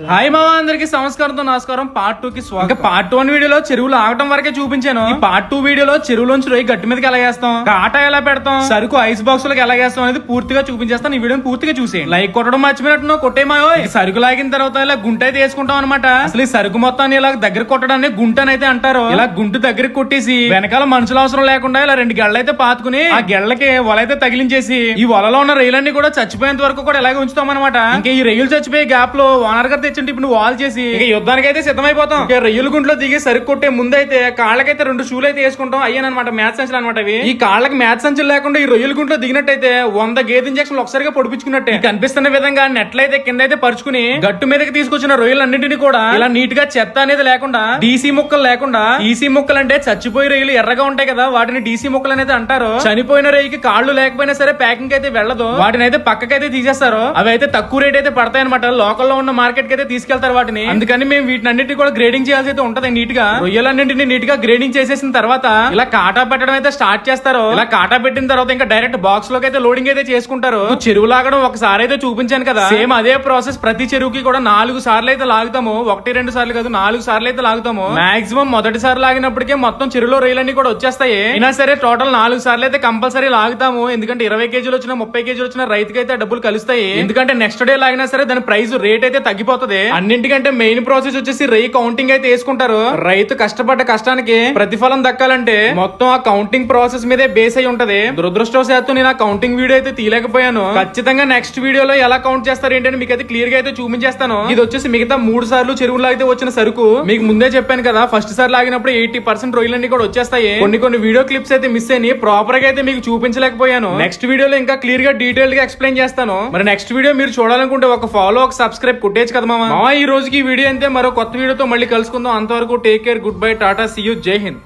Hi మామ అందరికి సంస్కారంతో నమస్కారం. పార్ట్ టూ కి స్వాగతం. పార్ట్ వన్ వీడియోలో చెరువులు ఆగటం వరకే చూపించాను. ఈ పార్ట్ టూ వీడియోలో చెరువులోంచి రొయ్యి గట్టి మీదకి ఎలా వేస్తాం కాట ఎలా పెడతాం? సరుకు ఐస్ బాక్స్లకు ఎలా వేస్తాం అనేది పూర్తిగా చూపించేస్తాను. ఈ వీడియోని పూర్తిగా చూసేయండి. లైక్ కొట్టడం మర్చిపోయినట్టు కొట్టేమాయో సరుకు లాగిన తర్వాత ఇలా గుంట అయితే వేసుకుంటాం అనమాట అసలు ఈ సరుకు మొత్తాన్ని ఇలా దగ్గర కొట్టడాన్ని గుంట అయితే అంటారు. ఇలా గుంటు దగ్గర కొట్టేసి వెనకాల మనుషుల అవసరం లేకుండా ఇలా రెండు గెళ్ళ అయితే పాతుకుని ఆ గెళ్ళకి వల అయితే తగిలించేసి ఈ వలలో ఉన్న రైలన్నీ కూడా చచ్చిపోయేంత వరకు కూడా ఇలాగే ఉంచుతాం అనమాట ఇంకా ఈ రైలు చచ్చిపోయే గ్యాప్లో ఓనర్ గారు తెచ్చింటే ఇప్పుడు నువ్వు వాల్ చేసి ఇక యుద్ధానికి అయితే సిద్ధమైపోతాం. ఇక రైలు గుంట్లో దిగి సరుకు కొట్టే ముందైతే కాళ్ళకైతే రెండు షూలు అయితే వేసుకుంటాం. అయ్యానమాట మ్యాచ్ సంచులు అనమాట ఈ కాళ్ళకి మ్యాచ్ సంచులు లేకుండా ఈ రొయ్యల గుంట్లో దిగినట్టయితే వంద గేదె ఇంజక్షన్లు ఒకసారిగా పొడిపించుకున్నట్టే. కనిపిస్తున్న విధంగా నెట్లు అయితే కింద అయితే పరుచుకుని గట్టు మీదకి తీసుకొచ్చిన రొయ్యలన్నింటినీ కూడా ఇలా నీట్గా చెత్త అనేది లేకుండా డీసీ ముక్కలు లేకుండా ఈసీ ముక్కలు అంటే చచ్చిపోయి రొయ్యలు ఎర్రగా ఉంటాయి కదా వాటిని డీసీ ముక్కలు అనేది అంటారు. చనిపోయిన రొయ్యకి కాళ్ళు లేకపోయినా సరే ప్యాకింగ్ అయితే వెళ్ళదు. వాటిని అయితే పక్కకైతే తీసేస్తారు. అవి అయితే తక్కువ రేట్ అయితే పడతాయి అనమాట లోకల్లో ఉన్న మార్కెట్ అయితే తీసుకెళ్తారు వాటిని. అందుకని మేము వీటిని అన్నిటి కూడా గ్రేడింగ్ చేయాల్సి అయితే ఉంటది నీట్గా రొయ్యలన్నింటిని నీట్గా గ్రేడింగ్ చేసేసిన తర్వాత ఇలా కాటా పెట్టడం అయితే స్టార్ట్ చేస్తారు. ఇలా కాటా పెట్టిన తర్వాత ఇంకా డైరెక్ట్ బాక్స్లోకి అయితే లోడింగ్ అయితే చేసుకుంటారు. చెరువు లాగడం ఒకసారి అయితే చూపించాను కదా. సేమ్ అదే ప్రాసెస్ ప్రతి చెరువుకి కూడా నాలుగు సార్లు అయితే లాగుతాము. ఒకటి రెండు సార్లు కాదు నాలుగు సార్లు అయితే లాగుతాము. మాక్సిమం మొదటిసారి లాగినప్పటికే మొత్తం చెరువులో రొయ్యలన్నీ కూడా వచ్చేస్తాయి. అయినా సరే టోటల్ నాలుగు సార్లు అయితే కంపల్సరీ లాగుతాము. ఎందుకంటే ఇరవై కేజీలు వచ్చిన ముప్పై కేజీలు వచ్చిన రైతుకి అయితే డబ్బులు కలుస్తాయి. ఎందుకంటే నెక్స్ట్ డే లాగినా సరే దాని ప్రైస్ రేట్ అయితే తగ్గిపోతుంది. అన్నింటికంటే మెయిన్ ప్రాసెస్ వచ్చేసి రై కౌంటింగ్ అయితే వేసుకుంటారు. రైతు కష్టపడ్డ కష్టానికి ప్రతిఫలం దక్కాలంటే మొత్తం ఆ కౌంటింగ్ ప్రాసెస్ మీదే బేస్ అయి ఉంటది. దురదృష్టవశాత్తు నేను ఆ కౌంటింగ్ వీడియో అయితే తీయలేకపోయాను. ఖచ్చితంగా నెక్స్ట్ వీడియోలో ఎలా కౌంట్ చేస్తారు ఏంటని మీకు అయితే క్లియర్గా అయితే చూపించేస్తాను. ఇది వచ్చేసి మిగతా మూడు సార్లు చెరువులో అయితే వచ్చిన సరుకు. మీకు ముందే చెప్పాను కదా ఫస్ట్ సార్ లాగినప్పుడు ఎయిటీ పర్సెంట్ రొయ్యలన్నీ కూడా వచ్చేస్తాయి. కొన్ని కొన్ని వీడియో క్లిప్స్ అయితే మిస్ అయినాయి. ప్రాపర్గా అయితే మీకు చూపించలేకపోయాను. నెక్స్ట్ వీడియోలో ఇంకా క్లియర్గా డీటెయిల్గా ఎక్స్ప్లెయిన్ చేస్తాను. మరి నెక్స్ట్ వీడియో మీరు చూడాలనుకుంటే ఒక ఫాలో ఒక సబ్స్క్రైబ్ కుట్టేచ్చు కదా మామ మామ ఈ రోజుకి వీడియో అంతే. మరో కొత్త వీడియోతో మళ్ళీ కలుసుకుందాం. అంతవరకు take care goodbye tata see you Jai Hind